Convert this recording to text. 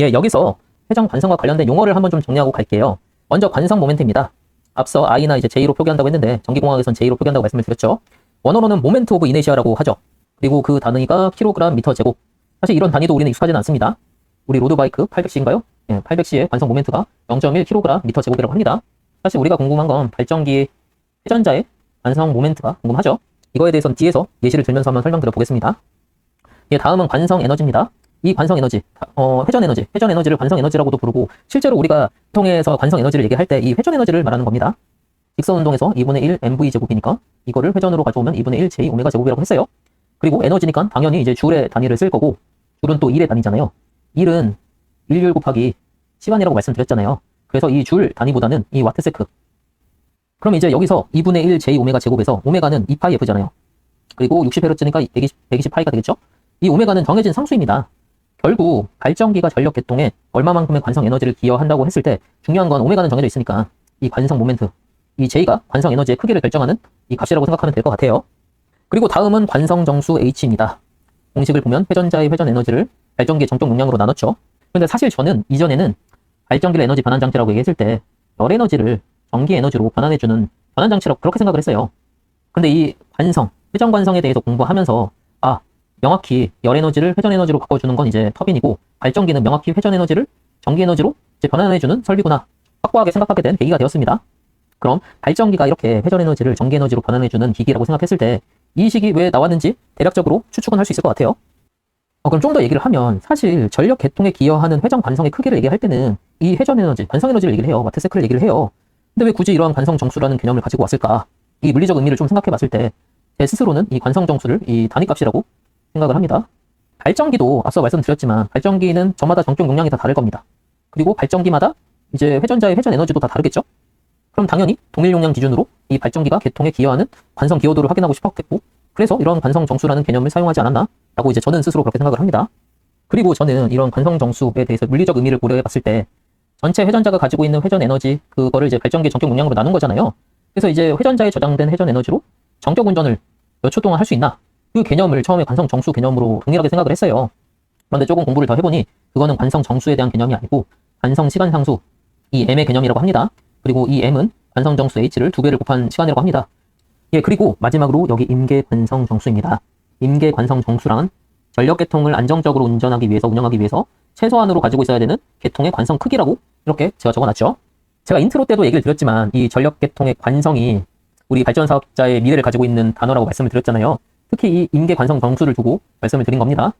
예, 여기서 회전 관성과 관련된 용어를 한번 좀 정리하고 갈게요. 먼저 관성 모멘트입니다. 앞서 I나 이제 J로 표기한다고 했는데 전기공학에선 J로 표기한다고 말씀을 드렸죠. 원어로는 모멘트 오브 이네시아라고 하죠. 그리고 그 단위가 킬로그램 미터 제곱. 사실 이런 단위도 우리는 익숙하지는 않습니다. 우리 로드바이크 800C인가요? 예, 800C의 관성 모멘트가 0.1kg 미터 제곱이라고 합니다. 사실 우리가 궁금한 건 발전기의 회전자의 관성 모멘트가 궁금하죠. 이거에 대해서는 뒤에서 예시를 들면서 한번 설명드려 보겠습니다. 예, 다음은 관성 에너지입니다. 이 관성 에너지, 어, 회전 에너지, 회전 에너지를 관성 에너지라고도 부르고 실제로 우리가 통해서 관성 에너지를 얘기할 때 이 회전 에너지를 말하는 겁니다. 직선 운동에서 2분의 1 mv 제곱이니까 이거를 회전으로 가져오면 2분의 1 j 오메가 제곱이라고 했어요. 그리고 에너지니까 당연히 이제 줄의 단위를 쓸 거고 줄은 또 1의 단위잖아요. 1은 1율 곱하기 시간이라고 말씀드렸잖아요. 그래서 이 줄 단위보다는 이 와트 세크. 그럼 이제 여기서 2분의 1 j 오메가 제곱에서 오메가는 2파이 f잖아요. 그리고 60Hz니까 120, 120파이가 되겠죠? 이 오메가는 정해진 상수입니다. 결국 발전기가 전력 계통에 얼마만큼의 관성 에너지를 기여한다고 했을 때 중요한 건 오메가는 정해져 있으니까 이 관성 모멘트, 이 J가 관성 에너지의 크기를 결정하는 이 값이라고 생각하면 될 것 같아요. 그리고 다음은 관성 정수 H입니다. 공식을 보면 회전자의 회전 에너지를 발전기의 정적 용량으로 나눴죠. 근데 사실 저는 이전에는 발전기를 에너지 변환 장치라고 얘기했을 때 열 에너지를 전기 에너지로 변환해주는 변환 장치라고 그렇게 생각을 했어요. 근데 이 관성, 회전 관성에 대해서 공부하면서 아 명확히 열 에너지를 회전 에너지로 바꿔주는 건 이제 터빈이고 발전기는 명확히 회전 에너지를 전기 에너지로 이제 변환해주는 설비구나 확고하게 생각하게 된 계기가 되었습니다. 그럼 발전기가 이렇게 회전 에너지를 전기 에너지로 변환해주는 기기라고 생각했을 때이 식이 왜 나왔는지 대략적으로 추측은 할 수 있을 것 같아요. 어, 그럼 좀 더 얘기를 하면 사실 전력 계통에 기여하는 회전 관성의 크기를 얘기할 때는 이 회전 에너지, 관성 에너지를 얘기를 해요. 와트세크를 얘기를 해요. 근데 왜 굳이 이러한 관성 정수라는 개념을 가지고 왔을까? 이 물리적 의미를 좀 생각해 봤을 때 제 스스로는 이 관성 정수를 이 단위값이라고 생각을 합니다. 발전기도 앞서 말씀드렸지만 발전기는 저마다 정적 용량이 다 다를 겁니다. 그리고 발전기마다 이제 회전자의 회전 에너지도 다 다르겠죠? 그럼 당연히 동일 용량 기준으로 이 발전기가 계통에 기여하는 관성 기여도를 확인하고 싶었겠고 그래서 이런 관성 정수라는 개념을 사용하지 않았나? 라고 이제 저는 스스로 그렇게 생각을 합니다. 그리고 저는 이런 관성 정수에 대해서 물리적 의미를 고려해 봤을 때 전체 회전자가 가지고 있는 회전 에너지 그거를 이제 발전기의 정적 용량으로 나눈 거잖아요. 그래서 이제 회전자에 저장된 회전 에너지로 정적 운전을 몇 초 동안 할 수 있나? 그 개념을 처음에 관성 정수 개념으로 동일하게 생각을 했어요. 그런데 조금 공부를 더 해보니 그거는 관성 정수에 대한 개념이 아니고 관성 시간 상수 이 m의 개념이라고 합니다. 그리고 이 m은 관성 정수 h를 두 배를 곱한 시간이라고 합니다. 예, 그리고 마지막으로 여기 임계 관성 정수입니다. 임계 관성 정수란 전력 계통을 안정적으로 운전하기 위해서 운영하기 위해서 최소한으로 가지고 있어야 되는 계통의 관성 크기라고 이렇게 제가 적어놨죠. 제가 인트로 때도 얘기를 드렸지만 이 전력 계통의 관성이 우리 발전 사업자의 미래를 가지고 있는 단어라고 말씀을 드렸잖아요. 특히 이 임계 관성 정수를 두고 말씀을 드린 겁니다.